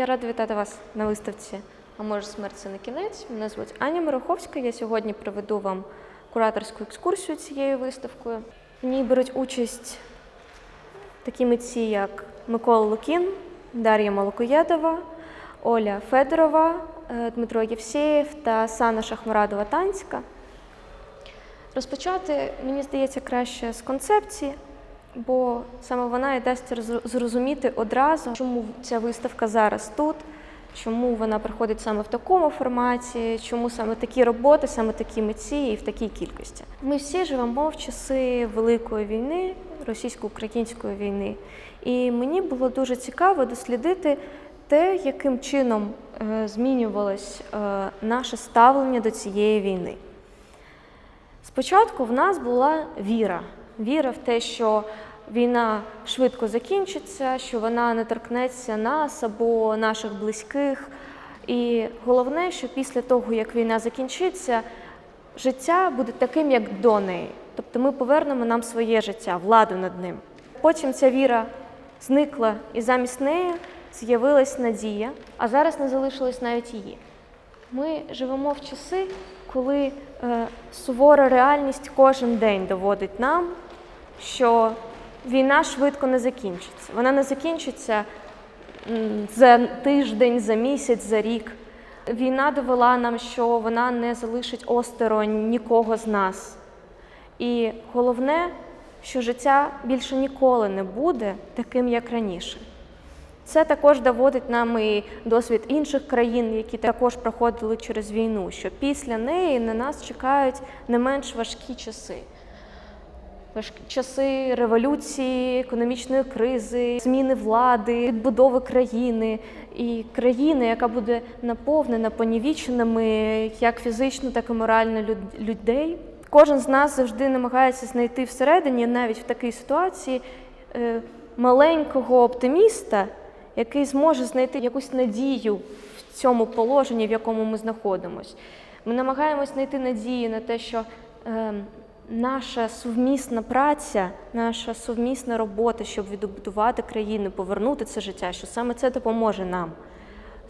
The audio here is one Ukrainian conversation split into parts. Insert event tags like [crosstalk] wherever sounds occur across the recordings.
Я рада вітати вас на виставці. А може смерть це не кінець. Мене звуть Аня Мироховська. Я сьогодні проведу вам кураторську екскурсію цією виставкою. В ній беруть участь такі митці, як Микола Лукін, Дар'я Молокоєдова, Оля Федорова, е, Дмитро Євсеєв та Сана Шахмарадова Танська. Розпочати, мені здається, краще з концепції, бо саме вона і дасть зрозуміти одразу, чому ця виставка зараз тут, чому вона проходить саме в такому форматі, чому саме такі роботи, саме такі митці і в такій кількості. Ми всі живемо в часи Великої війни, російсько-української війни. І мені було дуже цікаво дослідити те, яким чином е, змінювалось е, наше ставлення до цієї війни. Спочатку в нас була віра. Віра в те, що війна швидко закінчиться, що вона не торкнеться нас або наших близьких. І головне, що після того, як війна закінчиться, життя буде таким, як до неї. Тобто ми повернемо нам своє життя, владу над ним. Потім ця віра зникла, і замість неї з'явилась надія, а зараз не залишилось навіть її. Ми живемо в часи, коли е, сувора реальність кожен день доводить нам, що війна швидко не закінчиться. Вона не закінчиться за тиждень, за місяць, за рік. Війна довела нам, що вона не залишить осторонь нікого з нас. І головне, що життя більше ніколи не буде таким, як раніше. Це також доводить нам і досвід інших країн, які також проходили через війну, що після неї на нас чекають не менш важкі часи. Часи революції, економічної кризи, зміни влади, відбудови країни і країни, яка буде наповнена понівіченими як фізично, так і морально люд- людей. Кожен з нас завжди намагається знайти всередині, навіть в такій ситуації, е, маленького оптиміста, який зможе знайти якусь надію в цьому положенні, в якому ми знаходимося. Ми намагаємось знайти надію на те, що е, наша совмісна праця, наша совмісна робота, щоб відбудувати країну, повернути це життя, що саме це допоможе нам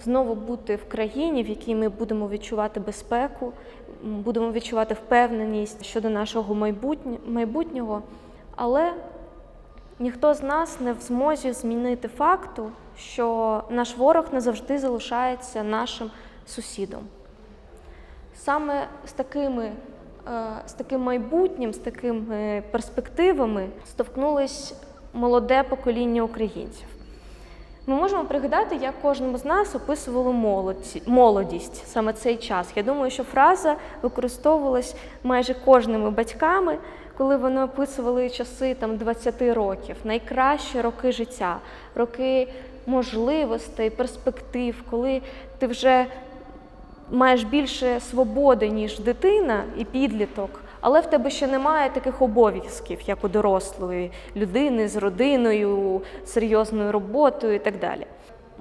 знову бути в країні, в якій ми будемо відчувати безпеку, будемо відчувати впевненість щодо нашого майбутнього. Але ніхто з нас не в змозі змінити факту, що наш ворог не завжди залишається нашим сусідом. Саме з такими, з таким майбутнім, з такими перспективами стовкнулось молоде покоління українців. Ми можемо пригадати, як кожному з нас описували молодість саме цей час. Я думаю, що фраза використовувалась майже кожними батьками, коли вони описували часи там 20 років, найкращі роки життя, роки можливостей, перспектив, коли ти вже маєш більше свободи, ніж дитина і підліток, але в тебе ще немає таких обов'язків, як у дорослої людини з родиною, серйозною роботою і так далі.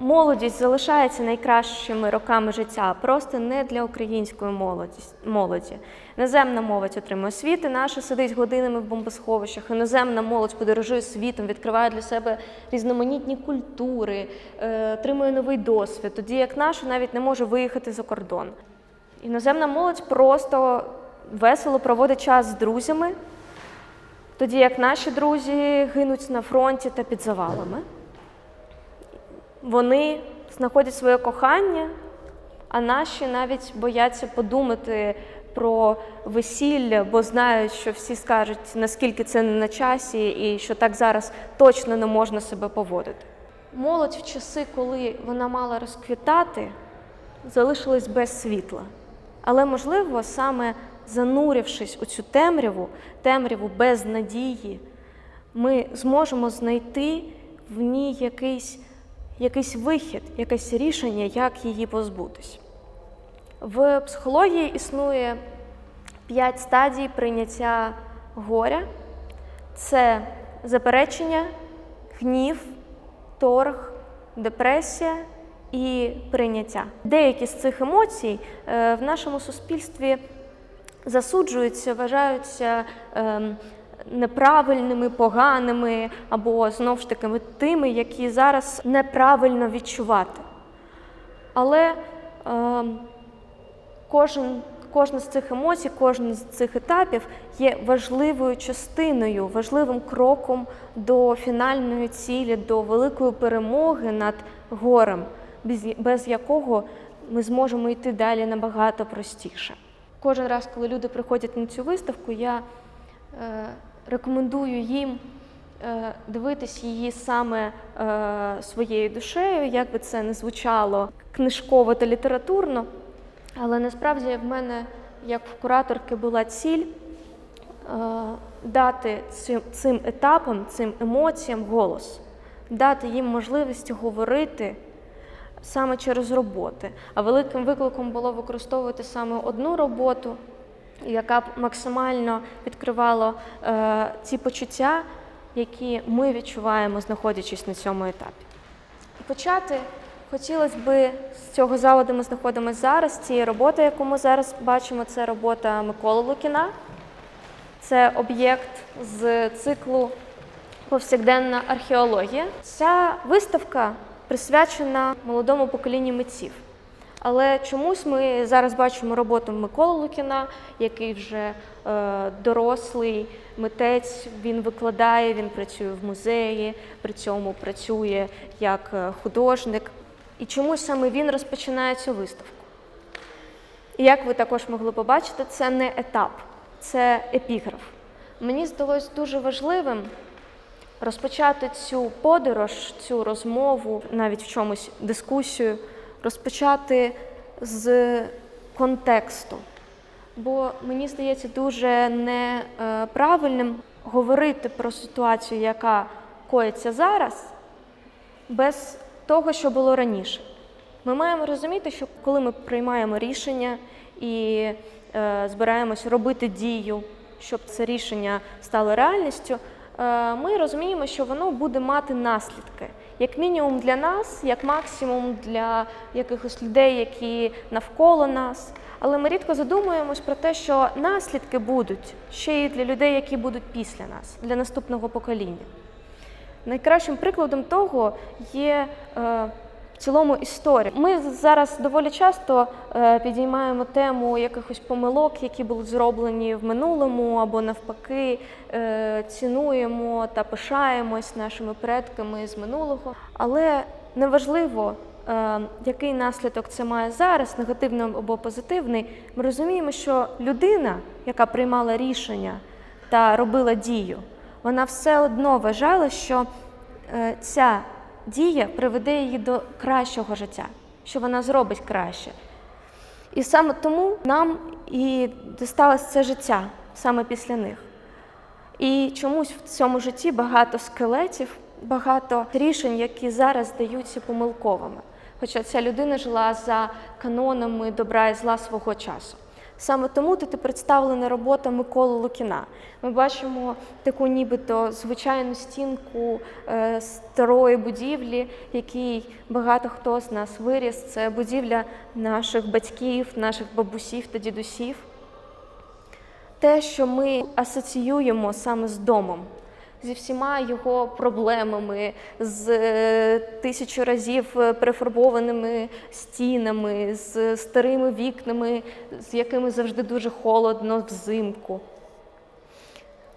Молодість залишається найкращими роками життя, просто не для української молоді. Іноземна молодь отримує освіти, наша сидить годинами в бомбосховищах. Іноземна молодь подорожує світом, відкриває для себе різноманітні культури, е, отримує новий досвід, тоді як наша навіть не може виїхати за кордон. Іноземна молодь просто весело проводить час з друзями, тоді як наші друзі гинуть на фронті та під завалами. Вони знаходять своє кохання, а наші навіть бояться подумати про весілля, бо знають, що всі скажуть, наскільки це не на часі, і що так зараз точно не можна себе поводити. Молодь в часи, коли вона мала розквітати, залишилась без світла. Але, можливо, саме занурившись у цю темряву, темряву без надії, ми зможемо знайти в ній якийсь, якийсь вихід, якесь рішення, як її позбутись. В психології існує п'ять стадій прийняття горя: це заперечення, гнів, торг, депресія і прийняття. Деякі з цих емоцій е, в нашому суспільстві засуджуються, вважаються ем, неправильними, поганими або знов ж таки тими, які зараз неправильно відчувати. Але е, кожен, кожна з цих емоцій, кожен з цих етапів є важливою частиною, важливим кроком до фінальної цілі, до великої перемоги над горем, без, без якого ми зможемо йти далі набагато простіше. Кожен раз, коли люди приходять на цю виставку, я е, рекомендую їм е, дивитись її саме е, своєю душею, як би це не звучало книжково та літературно. Але насправді в мене, як в кураторки, була ціль е, дати цим, цим етапам, цим емоціям голос, дати їм можливість говорити саме через роботи. А великим викликом було використовувати саме одну роботу, яка б максимально відкривала е, ці почуття, які ми відчуваємо, знаходячись на цьому етапі. І почати хотілося б з цього залу, де ми знаходимося зараз, цієї роботи, яку ми зараз бачимо, це робота Миколи Лукіна. Це об'єкт з циклу Повсякденна археологія. Ця виставка присвячена молодому поколінню митців. Але чомусь ми зараз бачимо роботу Миколи Лукіна, який вже е, дорослий митець, він викладає, він працює в музеї, при цьому працює як е, художник. І чомусь саме він розпочинає цю виставку. І як ви також могли побачити, це не етап, це епіграф. Мені здалось дуже важливим розпочати цю подорож, цю розмову, навіть в чомусь дискусію, розпочати з контексту. Бо мені здається дуже неправильним говорити про ситуацію, яка коїться зараз, без того, що було раніше. Ми маємо розуміти, що коли ми приймаємо рішення і е, збираємось робити дію, щоб це рішення стало реальністю, е, ми розуміємо, що воно буде мати наслідки, як мінімум для нас, як максимум для якихось людей, які навколо нас. Але ми рідко задумуємось про те, що наслідки будуть ще й для людей, які будуть після нас, для наступного покоління. Найкращим прикладом того є е, цілому історія. Ми зараз доволі часто е, підіймаємо тему якихось помилок, які були зроблені в минулому, або навпаки, е, цінуємо та пишаємось нашими предками з минулого. Але неважливо, е, який наслідок це має зараз, негативний або позитивний. Ми розуміємо, що людина, яка приймала рішення та робила дію, вона все одно вважала, що ця дія приведе її до кращого життя, що вона зробить краще. І саме тому нам і дісталось це життя саме після них. І чомусь в цьому житті багато скелетів, багато рішень, які зараз здаються помилковими. Хоча ця людина жила за канонами добра і зла свого часу. Саме тому тут і представлена робота Миколи Лукіна. Ми бачимо таку нібито звичайну стінку е, старої будівлі, якій багато хто з нас виріс. Це будівля наших батьків, наших бабусів та дідусів. Те, що ми асоціюємо саме з домом, зі всіма його проблемами, з е, тисячу разів е, перефарбованими стінами, з старими вікнами, з якими завжди дуже холодно взимку.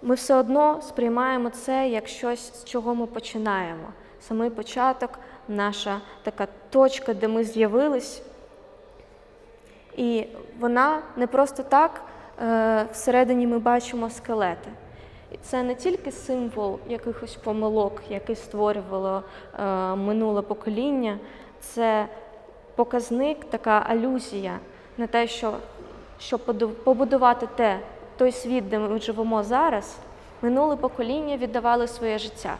Ми все одно сприймаємо це як щось, з чого ми починаємо. Самий початок, наша така точка, де ми з'явились. І вона не просто так е, всередині ми бачимо скелети. І це не тільки символ якихось помилок, які створювало е, минуле покоління, це показник, така алюзія на те, що щоб побудувати те, той світ, де ми живемо зараз, минуле покоління віддавали своє життя.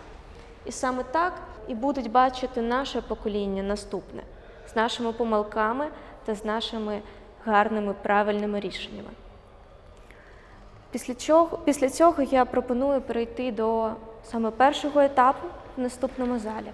І саме так і будуть бачити наше покоління наступне з нашими помилками та з нашими гарними правильними рішеннями. Після цього, після цього я пропоную перейти до саме першого етапу в наступному залі.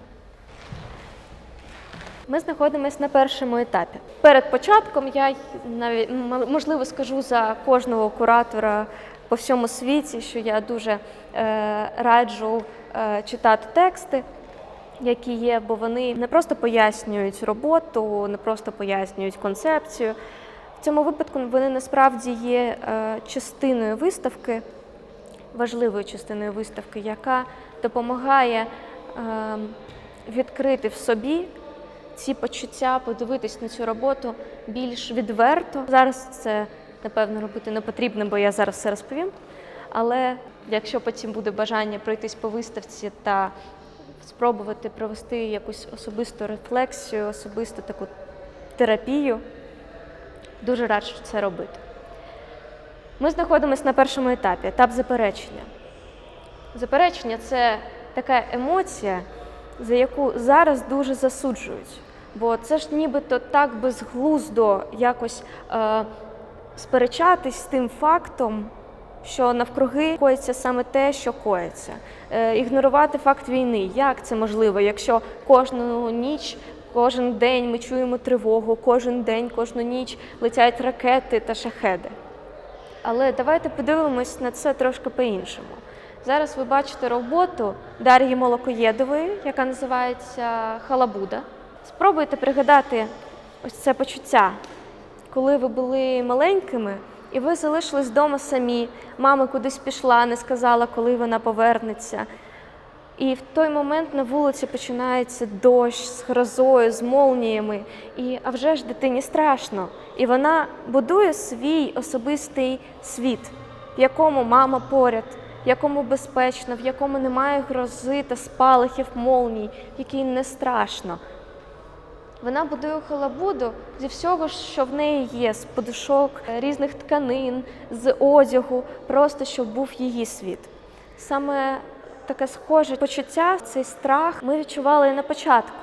Ми знаходимося на першому етапі. Перед початком я навіть можливо скажу за кожного куратора по всьому світі, що я дуже е, раджу е, читати тексти. які є, бо вони не просто пояснюють роботу, не просто пояснюють концепцію. В цьому випадку вони насправді є е, частиною виставки, важливою частиною виставки, яка допомагає е, відкрити в собі ці почуття, подивитись на цю роботу більш відверто. Зараз це напевно робити не потрібно, бо я зараз все розповім. Але якщо потім буде бажання пройтись по виставці та спробувати провести якусь особисту рефлексію, особисту таку терапію, дуже раджу це робити. Ми знаходимося на першому етапі етап заперечення. Заперечення це така емоція, за яку зараз дуже засуджують. Бо це ж нібито так безглуздо якось е, сперечатись з тим фактом, що навкруги коїться саме те, що коїться. Е, ігнорувати факт війни. Як це можливо, якщо кожну ніч, кожен день ми чуємо тривогу, кожен день, кожну ніч летять ракети та шахеди. Але давайте подивимось на це трошки по-іншому. Зараз ви бачите роботу Дар'ї Молокоєдової, яка називається Халабуда. Спробуйте пригадати ось це почуття, коли ви були маленькими і ви залишились вдома самі, мама кудись пішла, не сказала, коли вона повернеться. І в той момент на вулиці починається дощ з грозою, з молніями. І а вже ж дитині страшно. І вона будує свій особистий світ, в якому мама поряд, в якому безпечно, в якому немає грози та спалахів молній, в якій не страшно. Вона будує халабуду зі всього, що в неї є, з подушок, різних тканин, з одягу, просто щоб був її світ. Саме таке схоже почуття, цей страх ми відчували на початку.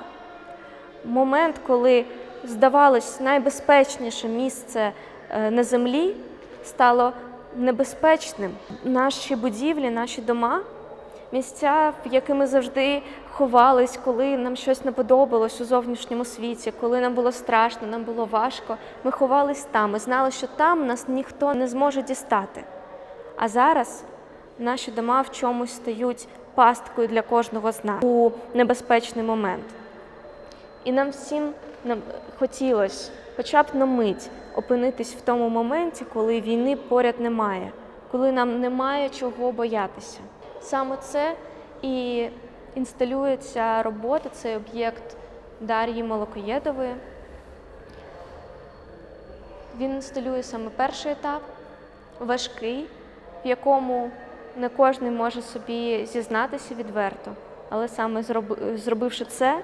Момент, коли здавалось найбезпечніше місце е, на землі, стало небезпечним. Наші будівлі, наші дома, місця, в які ми завжди ховались, коли нам щось не подобалось у зовнішньому світі, коли нам було страшно, нам було важко. Ми ховались там. Ми знали, що там нас ніхто не зможе дістати. А зараз наші дома в чомусь стають пасткою для кожного з нас у небезпечний момент. І нам всім нам хотілося хоча б на мить опинитись в тому моменті, коли війни поряд немає, коли нам немає чого боятися. Саме це і інсталюється робота, цей об'єкт Дар'ї Молокоєдової. Він інсталює саме перший етап, важкий, в якому не кожен може собі зізнатися відверто, але саме зробивши це,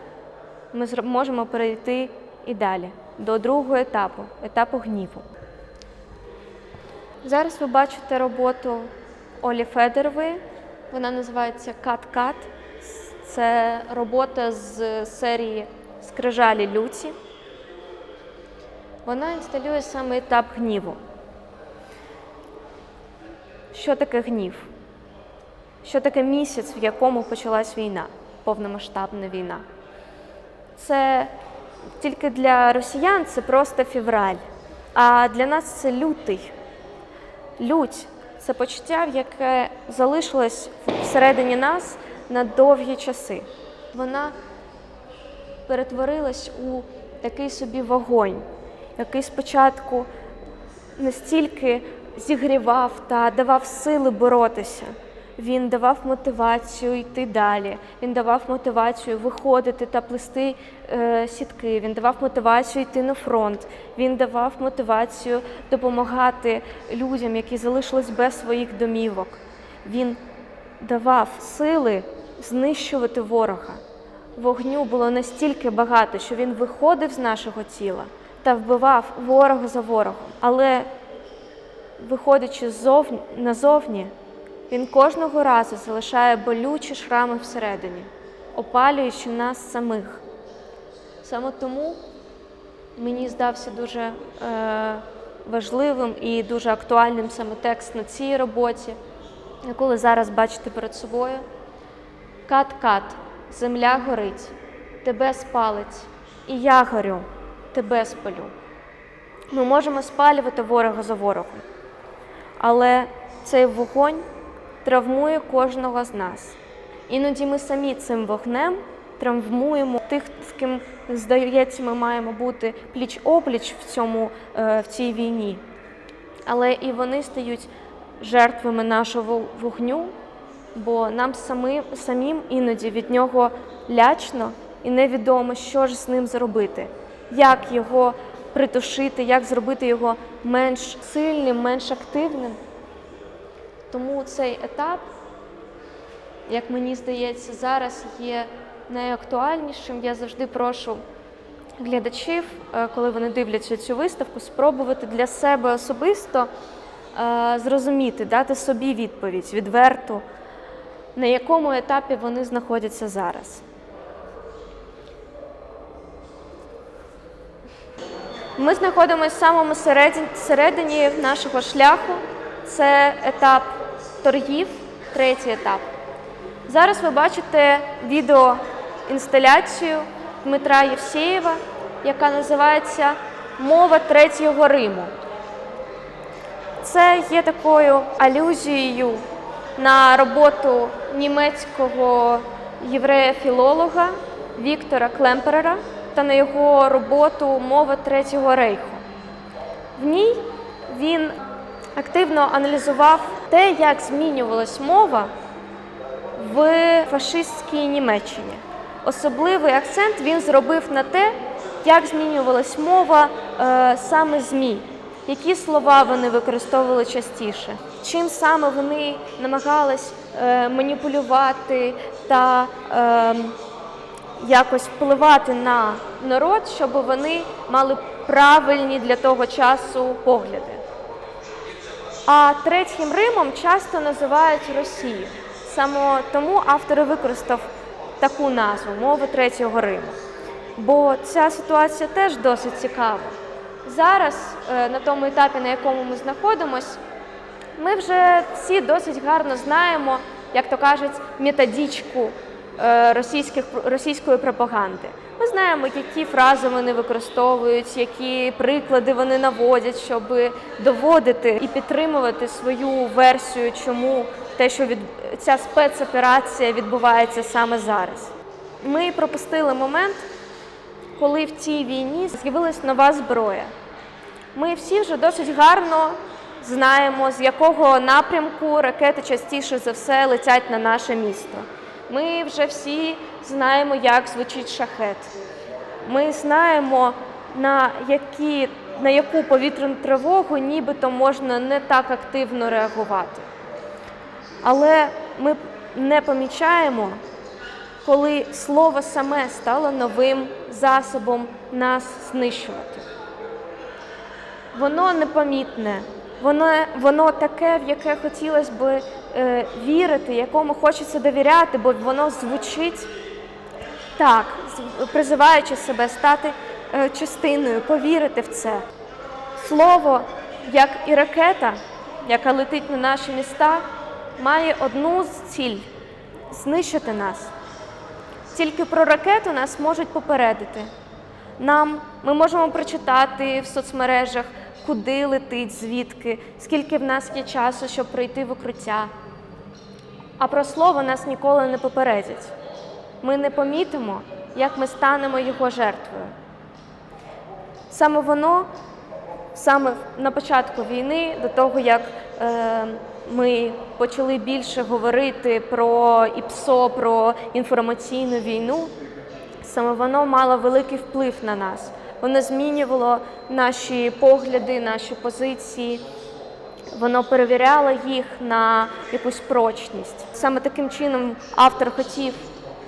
ми можемо перейти і далі до другого етапу етапу гніву. Зараз ви бачите роботу Олі Федорової. Вона називається Кат-Кат. Це робота з серії Скрижалі люті. Вона інсталює саме етап гніву. Що таке гнів? Що таке місяць, в якому почалась війна, повномасштабна війна? Це тільки для росіян це просто февраль, а для нас це лютий. Лють це почуття, яке залишилось всередині нас на довгі часи. Вона перетворилась у такий собі вогонь, який спочатку настільки зігрівав та давав сили боротися. Він давав мотивацію йти далі. Він давав мотивацію виходити та плести е, сітки. Він давав мотивацію йти на фронт. Він давав мотивацію допомагати людям, які залишились без своїх домівок. Він давав сили знищувати ворога. Вогню було настільки багато, що він виходив з нашого тіла та вбивав ворога за ворогом. Але виходячи ззовні, назовні, він кожного разу залишає болючі шрами всередині, опалюючи нас самих. Саме тому мені здався дуже е, важливим і дуже актуальним саме текст на цій роботі, яку ви зараз бачите перед собою. Кат-кат, земля горить, тебе спалить, і я горю, тебе спалю. Ми можемо спалювати ворога за ворогом, але цей вогонь травмує кожного з нас. Іноді ми самі цим вогнем травмуємо тих, з ким здається, ми маємо бути пліч опліч в цьому е, в цій війні. Але і вони стають жертвами нашого вогню, бо нам самим, самим іноді від нього лячно і невідомо, що ж з ним зробити, як його притушити, як зробити його менш сильним, менш активним. Тому цей етап, як мені здається, зараз є найактуальнішим. Я завжди прошу глядачів, е, коли вони дивляться цю виставку, спробувати для себе особисто е, зрозуміти, дати собі відповідь відверту, на якому етапі вони знаходяться зараз. Ми знаходимося в самому середині, середині нашого шляху. Це етап торгів, третій етап. Зараз ви бачите відеоінсталяцію Дмитра Євсеєва, яка називається Мова Третього Риму. Це є такою алюзією на роботу німецького єврея-філолога Віктора Клемперера та на його роботу Мова Третього Рейху. В ній він активно аналізував те, як змінювалась мова в фашистській Німеччині. Особливий акцент він зробив на те, як змінювалась мова е, саме ЗМІ, які слова вони використовували частіше, чим саме вони намагались е, маніпулювати та е, якось впливати на народ, щоб вони мали правильні для того часу погляди. А третім Римом часто називають Росію. Саме тому автор використав таку назву мова Третього Риму. Бо ця ситуація теж досить цікава. Зараз, е, на тому етапі, на якому ми знаходимося, ми вже всі досить гарно знаємо, як то кажуть, методичку е, російських, російської пропаганди. Ми знаємо, які фрази вони використовують, які приклади вони наводять, щоб доводити і підтримувати свою версію, чому те, що від... ця спецоперація відбувається саме зараз. Ми пропустили момент, коли в цій війні з'явилась нова зброя. Ми всі вже досить гарно знаємо, з якого напрямку ракети частіше за все летять на наше місто. Ми вже всі знаємо, як звучить шахет. Ми знаємо, на, які, на яку повітряну тривогу нібито можна не так активно реагувати. Але ми не помічаємо, коли слово саме стало новим засобом нас знищувати. Воно непомітне, воно, воно таке, в яке хотілося б е, вірити, якому хочеться довіряти, бо воно звучить так, призиваючи себе стати е, частиною, повірити в це. Слово, як і ракета, яка летить на наші міста, має одну з ціль знищити нас. Тільки про ракету нас можуть попередити. Нам ми можемо прочитати в соцмережах, куди летить, звідки, скільки в нас є часу, щоб пройти в укриття. А про слово нас ніколи не попередять. Ми не помітимо, як ми станемо його жертвою. Саме воно, саме на початку війни, до того як е, ми почали більше говорити про ІПСО, про інформаційну війну, саме воно мало великий вплив на нас. Воно змінювало наші погляди, наші позиції. Воно перевіряло їх на якусь прочність. Саме таким чином автор хотів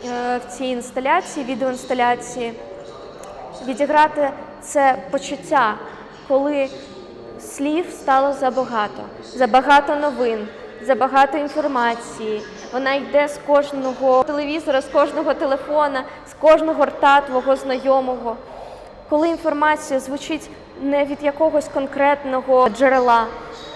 е, в цій інсталяції, відеоінсталяції, відіграти це почуття, коли слів стало забагато, забагато новин, забагато інформації. Вона йде з кожного телевізора, з кожного телефона, з кожного рта твого знайомого. Коли інформація звучить не від якогось конкретного джерела,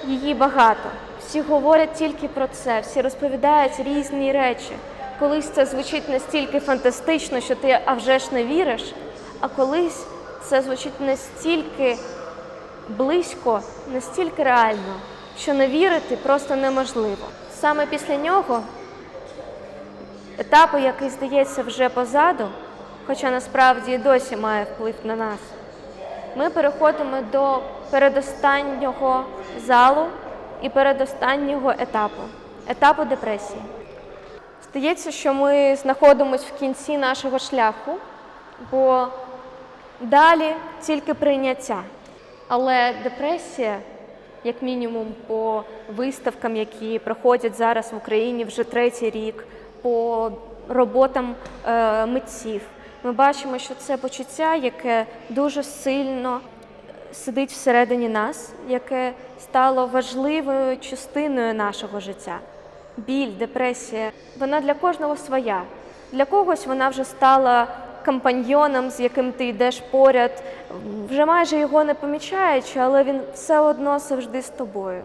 її багато. Всі говорять тільки про це, всі розповідають різні речі. Колись це звучить настільки фантастично, що ти а вже ж не віриш, а колись це звучить настільки близько, настільки реально, що не вірити просто неможливо. Саме після нього етапу, який здається вже позаду, хоча насправді і досі має вплив на нас, ми переходимо до передостаннього залу і передостаннього етапу етапу депресії. Здається, що ми знаходимося в кінці нашого шляху, бо далі тільки прийняття. Але депресія, як мінімум, по виставкам, які проходять зараз в Україні вже третій рік, по роботам е, митців, ми бачимо, що це почуття, яке дуже сильно сидить всередині нас, яке стало важливою частиною нашого життя. Біль, депресія, вона для кожного своя. Для когось вона вже стала компаньйоном, з яким ти йдеш поряд, вже майже його не помічаючи, але він все одно завжди з тобою.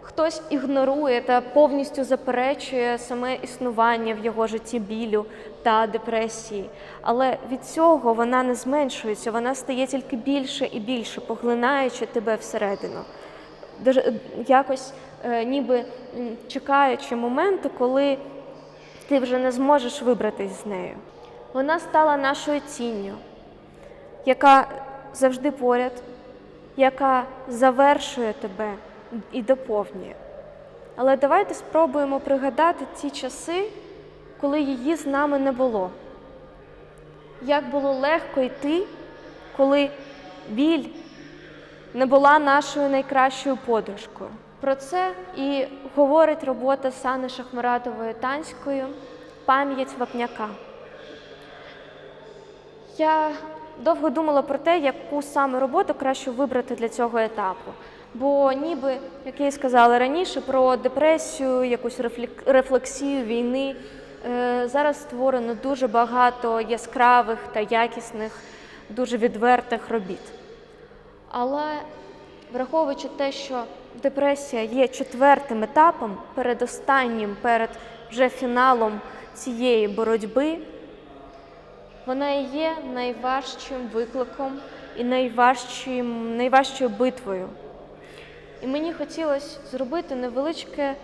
Хтось ігнорує та повністю заперечує саме існування в його житті білю та депресії. Але від цього вона не зменшується, вона стає тільки більше і більше, поглинаючи тебе всередину. Якось е, ніби чекаючи моменту, коли ти вже не зможеш вибратись з нею. Вона стала нашою тінню, яка завжди поряд, яка завершує тебе і доповнює. Але давайте спробуємо пригадати ті часи, коли її з нами не було. Як було легко йти, коли біль не була нашою найкращою подружкою. Про це і говорить робота Сани Шахмаратової Танською Пам'ять вапняка. Я довго думала про те, яку саме роботу краще вибрати для цього етапу. Бо ніби, як я і сказала раніше, про депресію, якусь рефлексію війни зараз створено дуже багато яскравих та якісних, дуже відвертих робіт. Але враховуючи те, що депресія є четвертим етапом, передостаннім, перед вже фіналом цієї боротьби, вона і є найважчим викликом і найважчим, найважчою битвою. І мені хотілося зробити невеличке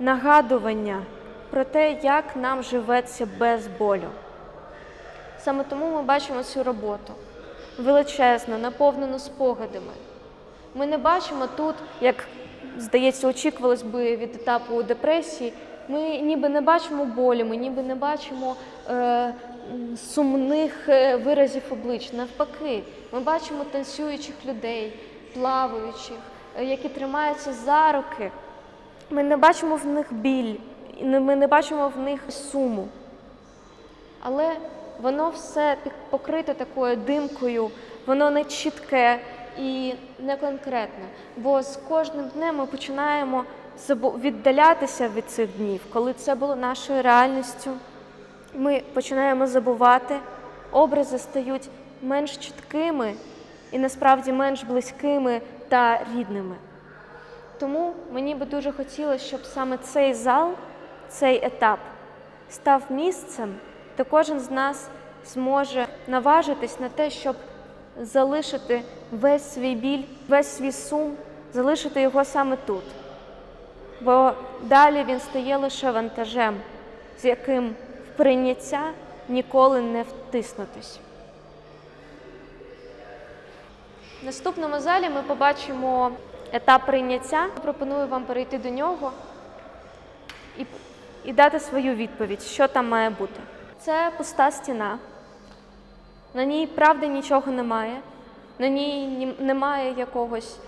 нагадування про те, як нам живеться без болю. Саме тому ми бачимо цю роботу величезну, наповнену спогадами. Ми не бачимо тут, як здається, очікувалось би від етапу депресії. Ми ніби не бачимо болі, ми ніби не бачимо е, сумних е, виразів облич. Навпаки, ми бачимо танцюючих людей, плаваючих, е, які тримаються за руки. Ми не бачимо в них біль, ми не бачимо в них суму. Але воно все покрите такою димкою, воно не чітке і не конкретне. Бо з кожним днем ми починаємо віддалятися від цих днів, коли це було нашою реальністю. Ми починаємо забувати, образи стають менш чіткими і насправді менш близькими та рідними. Тому мені би дуже хотілося, щоб саме цей зал, цей етап став місцем, де кожен з нас зможе наважитись на те, щоб залишити весь свій біль, весь свій сум, залишити його саме тут. Бо далі він стає лише вантажем, з яким в прийняття ніколи не втиснутись. В наступному залі ми побачимо етап прийняття. Пропоную вам перейти до нього і, і дати свою відповідь, що там має бути. Це пуста стіна. На ній правди нічого немає. На ній немає якогось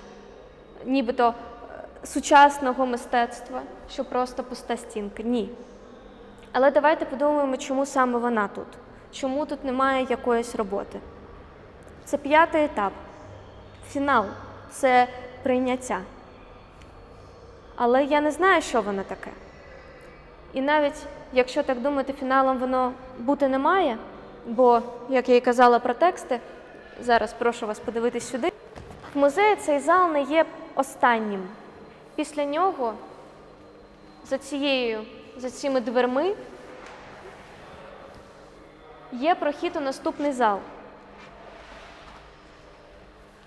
нібито е, сучасного мистецтва, що просто пуста стінка. Ні. Але давайте подумаємо, чому саме вона тут. Чому тут немає якоїсь роботи. Це п'ятий етап. Фінал це прийняття. Але я не знаю, що воно таке. І навіть якщо так думати, фіналом воно бути не має, бо, як я і казала про тексти, зараз прошу вас подивитись сюди. В музеї цей зал не є останнім. Після нього, за цією, за цими дверми, є прохід у наступний зал.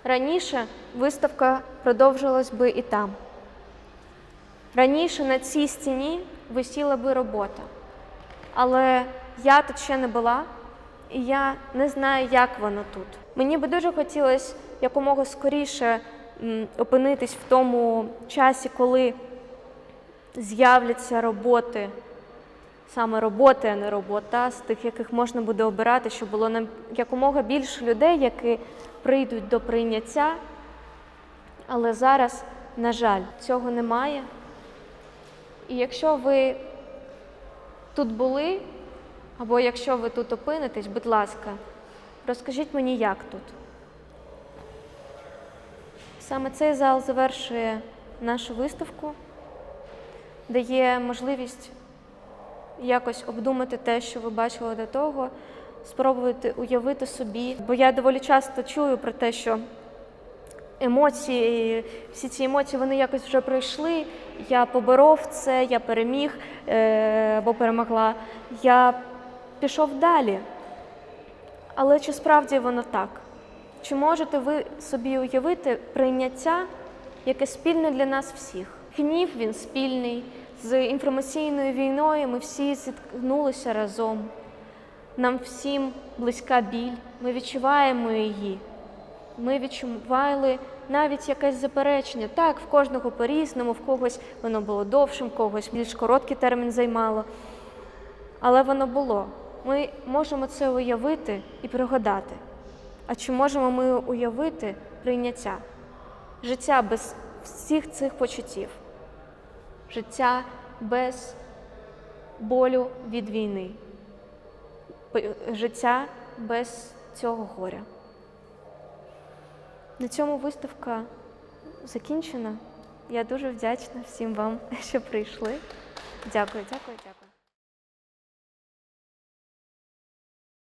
Раніше виставка продовжилась би і там. Раніше на цій стіні висіла би робота. але я тут ще не була, і я не знаю, як воно тут. Мені би дуже хотілося якомога скоріше опинитись в тому часі, коли з'являться роботи, саме роботи, а не робота, з тих, яких можна буде обирати, щоб було нам якомога більше людей, які прийдуть до прийняття. Але зараз, на жаль, цього немає. І якщо ви тут були, або якщо ви тут опинитесь, будь ласка, розкажіть мені, як тут. Саме цей зал завершує нашу виставку, дає можливість якось обдумати те, що ви бачили до того, спробувати уявити собі. Бо я доволі часто чую про те, що емоції, всі ці емоції вони якось вже пройшли. Я поборов це, я переміг е, або перемогла. Я пішов далі. Але чи справді воно так? Чи можете ви собі уявити прийняття, яке спільне для нас всіх? Гнів він спільний. З інформаційною війною ми всі зіткнулися разом. Нам всім близька біль, ми відчуваємо її. Ми відчували навіть якесь заперечення. Так, в кожного по-різному, в когось воно було довшим, в когось більш короткий термін займало. Але воно було. Ми можемо це уявити і пригадати. А чи можемо ми уявити прийняття? Життя без всіх цих почуттів, життя без болю від війни, життя без цього горя. На цьому виставка закінчена. Я дуже вдячна всім вам, [laughs] що прийшли. Дякую, дякую, дякую.